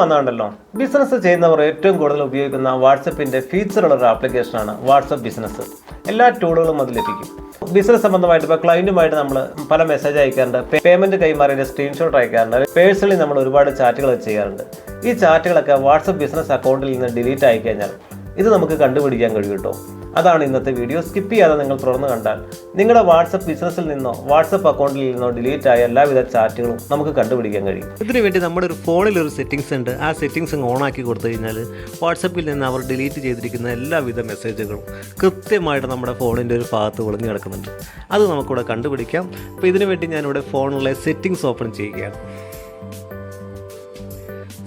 വന്നാണ്ടല്ലോ. Business ചെയ്യുന്നവർ ഏറ്റവും കൂടുതൽ ഉപയോഗിക്കുന്ന വാട്സപ്പിന്റെ ഫീച്ചറുള്ള ഒരു ആപ്ലിക്കേഷനാണ് വാട്സപ്പ് ബിസിനസ് എല്ലാ ടൂളുകളും അത് ലഭിക്കും. ബിസിനസ് സംബന്ധമായിട്ട് ഇപ്പോൾ ക്ലയന്റുമായിട്ട് നമ്മൾ പല മെസ്സേജ് അയക്കാറുണ്ട്. പേയ്മെന്റ് കൈമാറിയതിന്റെ സ്ക്രീൻഷോട്ട് അയക്കാറുണ്ട്. പേഴ്സണലി നമ്മൾ ഒരുപാട് ചാറ്റുകൾ ചെയ്യാറുണ്ട്. ഈ ചാറ്റുകളൊക്കെ വാട്സപ്പ് ബിസിനസ് അക്കൗണ്ടിൽ നിന്ന് ഡിലീറ്റ് ആയി കഴിഞ്ഞാൽ ഇത് നമുക്ക് കണ്ടുപിടിക്കാൻ കഴിയും കേട്ടോ. അതാണ് ഇന്നത്തെ വീഡിയോ. സ്കിപ്പ് ചെയ്യാതെ നിങ്ങൾ തുറന്നു കണ്ടാൽ നിങ്ങളുടെ വാട്സപ്പ് ബിസിനസ്സിൽ നിന്നോ വാട്സപ്പ് അക്കൗണ്ടിൽ നിന്നോ ഡിലീറ്റ് ആയ എല്ലാവിധ ചാറ്റുകളും നമുക്ക് കണ്ടുപിടിക്കാൻ കഴിയും. ഇതിനു വേണ്ടി നമ്മുടെ ഒരു ഫോണിൽ ഒരു സെറ്റിംഗ്സ് ഉണ്ട്. ആ സെറ്റിംഗ്സ് ഓൺ ആക്കി കൊടുത്തു കഴിഞ്ഞാൽ വാട്സപ്പിൽ നിന്ന് അവർ ഡിലീറ്റ് ചെയ്തിരിക്കുന്ന എല്ലാവിധ മെസ്സേജുകളും കൃത്യമായിട്ട് നമ്മുടെ ഫോണിന്റെ ഒരു ഭാഗത്ത് ഒളിഞ്ഞു കിടക്കുന്നുണ്ട്. അത് നമുക്കിവിടെ കണ്ടുപിടിക്കാം. അപ്പോൾ ഇതിനു വേണ്ടി ഞാനിവിടെ ഫോണിലെ സെറ്റിംഗ്സ് ഓപ്പൺ ചെയ്യുകയാണ്.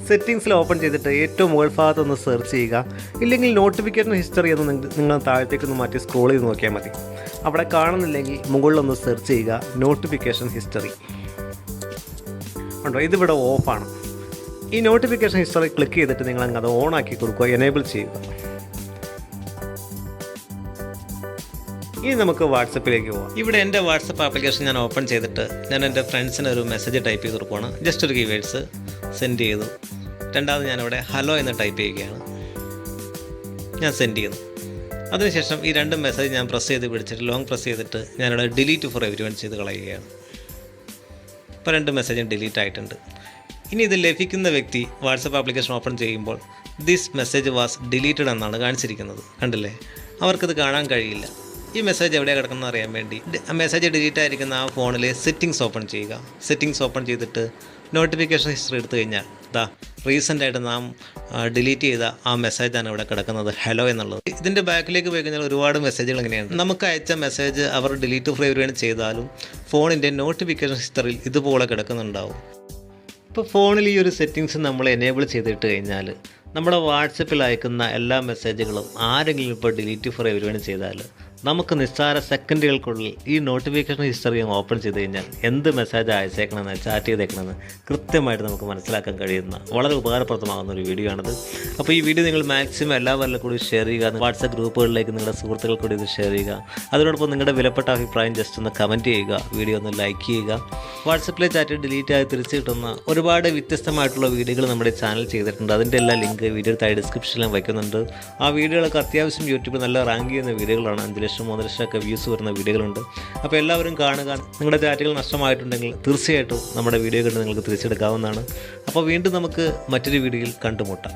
സെറ്റിങ്സിൽ ഓപ്പൺ ചെയ്തിട്ട് ഏറ്റവും മുകൾ ഭാഗത്ത് ഒന്ന് സെർച്ച് ചെയ്യുക. ഇല്ലെങ്കിൽ നോട്ടിഫിക്കേഷൻ ഹിസ്റ്ററി എന്ന് നിങ്ങൾ- നിങ്ങൾ താഴത്തേക്ക് ഒന്ന് മാറ്റി സ്ക്രോൾ ചെയ്ത് നോക്കിയാൽ മതി. അവിടെ കാണുന്നില്ലെങ്കിൽ മുകളിലൊന്ന് സെർച്ച് ചെയ്യുക നോട്ടിഫിക്കേഷൻ ഹിസ്റ്ററി ഉണ്ടോ ഇതിവിടെ ഓഫാണ് ഈ നോട്ടിഫിക്കേഷൻ ഹിസ്റ്ററി ക്ലിക്ക് ചെയ്തിട്ട് നിങ്ങൾ അങ്ങ് അത് ഓൺ ആക്കി കൊടുക്കുക എനേബിൾ ചെയ്യുക. ഇനി നമുക്ക് വാട്സപ്പിലേക്ക് പോവാം. ഇവിടെ എന്റെ വാട്സപ്പ് ആപ്ലിക്കേഷൻ ഞാൻ ഓപ്പൺ ചെയ്തിട്ട് ഞാൻ എന്റെ ഫ്രണ്ട്സിന് ഒരു മെസ്സേജ് ടൈപ്പ് ചെയ്ത് കൊടുക്കുകയാണ് ജസ്റ്റ് ഒരു കീവേഡ്സ് സെൻഡ് ചെയ്തു. രണ്ടാമത് ഞാനിവിടെ ഹലോ എന്ന് ടൈപ്പ് ചെയ്യുകയാണ്. ഞാൻ സെൻഡ് ചെയ്യുന്നു. അതിനുശേഷം ഈ രണ്ട് മെസ്സേജ് ഞാൻ പ്രസ് ചെയ്ത് പിടിച്ചിട്ട് ലോങ് പ്രസ് ചെയ്തിട്ട് ഞാനിവിടെ ഡിലീറ്റ് ഫോർ എവരി വൺ ചെയ്ത് കളയുകയാണ്. ഇപ്പോൾ രണ്ട് മെസ്സേജും ഡിലീറ്റ് ആയിട്ടുണ്ട്. ഇനി ഇത് ലഭിക്കുന്ന വ്യക്തി വാട്സപ്പ് ആപ്ലിക്കേഷൻ ഓപ്പൺ ചെയ്യുമ്പോൾ ദിസ് മെസ്സേജ് വാസ് ഡിലീറ്റഡ് എന്നാണ് കാണിച്ചിരിക്കുന്നത്. കണ്ടില്ലേ? അവർക്കത് കാണാൻ കഴിയില്ല. ഈ മെസ്സേജ് എവിടെയാണ് കിടക്കുന്നത് അറിയാൻ വേണ്ടി മെസ്സേജ് ഡിലീറ്റ് ആയിരിക്കുന്ന ആ ഫോണിലെ സെറ്റിങ്സ് ഓപ്പൺ ചെയ്യുക. സെറ്റിങ്സ് ഓപ്പൺ ചെയ്തിട്ട് നോട്ടിഫിക്കേഷൻ ഹിസ്റ്ററി എടുത്തു കഴിഞ്ഞാൽ ദാ റീസെന്റായിട്ട് നാം ഡിലീറ്റ് ചെയ്ത ആ മെസ്സേജാണ് ഇവിടെ കിടക്കുന്നത്. ഹലോ എന്നുള്ളത്. ഇതിന്റെ ബാക്കിലേക്ക് പോയി കഴിഞ്ഞാൽ ഒരുപാട് മെസ്സേജുകൾ ഇങ്ങനെയാണ് നമുക്ക് അയച്ച മെസ്സേജ് അവർ ഡിലീറ്റ് വേണ്ടി ചെയ്താലും ഫോണിന്റെ നോട്ടിഫിക്കേഷൻ ഹിസ്റ്ററിൽ ഇതുപോലെ കിടക്കുന്നുണ്ടാവും. ഇപ്പോൾ ഫോണിൽ ഈ ഒരു സെറ്റിങ്സ് നമ്മൾ എനേബിൾ ചെയ്തിട്ട് കഴിഞ്ഞാൽ നമ്മുടെ വാട്സപ്പിൽ അയക്കുന്ന എല്ലാ മെസ്സേജുകളും ആരെങ്കിലും ഇപ്പോൾ ഡിലീറ്റ് ഫോർ എവരിവൺ ചെയ്താൽ നമുക്ക് നിസ്സാര സെക്കൻഡുകൾക്കുള്ളിൽ ഈ നോട്ടിഫിക്കേഷൻ ഹിസ്റ്ററി ഓപ്പൺ ചെയ്ത് കഴിഞ്ഞാൽ എന്ത് മെസ്സേജ് അയച്ചേക്കണമെന്ന് ചാറ്റ് ചെയ്തേക്കണമെന്ന് കൃത്യമായിട്ട് നമുക്ക് മനസ്സിലാക്കാൻ കഴിയുന്ന വളരെ ഉപകാരപ്രദമാകുന്ന ഒരു വീഡിയോ ആണിത്. അപ്പോൾ ഈ വീഡിയോ നിങ്ങൾ മാക്സിമം എല്ലാവരിലും കൂടി ഷെയർ ചെയ്യുക. വാട്സപ്പ് ഗ്രൂപ്പുകളിലേക്ക് നിങ്ങളുടെ സുഹൃത്തുക്കൾ കൂടി ഇത് ഷെയർ ചെയ്യുക. അതിനോടൊപ്പം നിങ്ങളുടെ വിലപ്പെട്ട അഭിപ്രായം ജസ്റ്റ് ഒന്ന് കമന്റ് ചെയ്യുക. വീഡിയോ ഒന്ന് ലൈക്ക് ചെയ്യുക. വാട്സപ്പിലെ ചാറ്റ് ഡിലീറ്റ് ആയി തിരിച്ചു കിട്ടുന്ന ഒരുപാട് വ്യത്യസ്തമായിട്ടുള്ള വീഡിയോകൾ നമ്മുടെ ചാനൽ ചെയ്തിട്ടുണ്ട്. അതിന്റെ എല്ലാ ലിങ്ക് വീഡിയോ താഴെ ഡിസ്ക്രിപ്ഷനിലും വയ്ക്കുന്നുണ്ട്. ആ വീഡിയോകളൊക്കെ അത്യാവശ്യം യൂട്യൂബിൽ നല്ല റാങ്ക് ചെയ്യുന്ന വീഡിയോകളാണ്. അഞ്ച് ലക്ഷം മൂന്ന് ലക്ഷമൊക്കെ വ്യൂസ് വരുന്ന വീഡിയോകളുണ്ട്. അപ്പോൾ എല്ലാവരും കാണുക. നിങ്ങളുടെ ചാറ്റുകൾ നഷ്ടമായിട്ടുണ്ടെങ്കിൽ തീർച്ചയായിട്ടും നമ്മുടെ വീഡിയോ കണ്ട് നിങ്ങൾക്ക് തിരിച്ചെടുക്കാവുന്നതാണ്. അപ്പോൾ വീണ്ടും നമുക്ക് മറ്റൊരു വീഡിയോയിൽ കണ്ടുമുട്ടാം.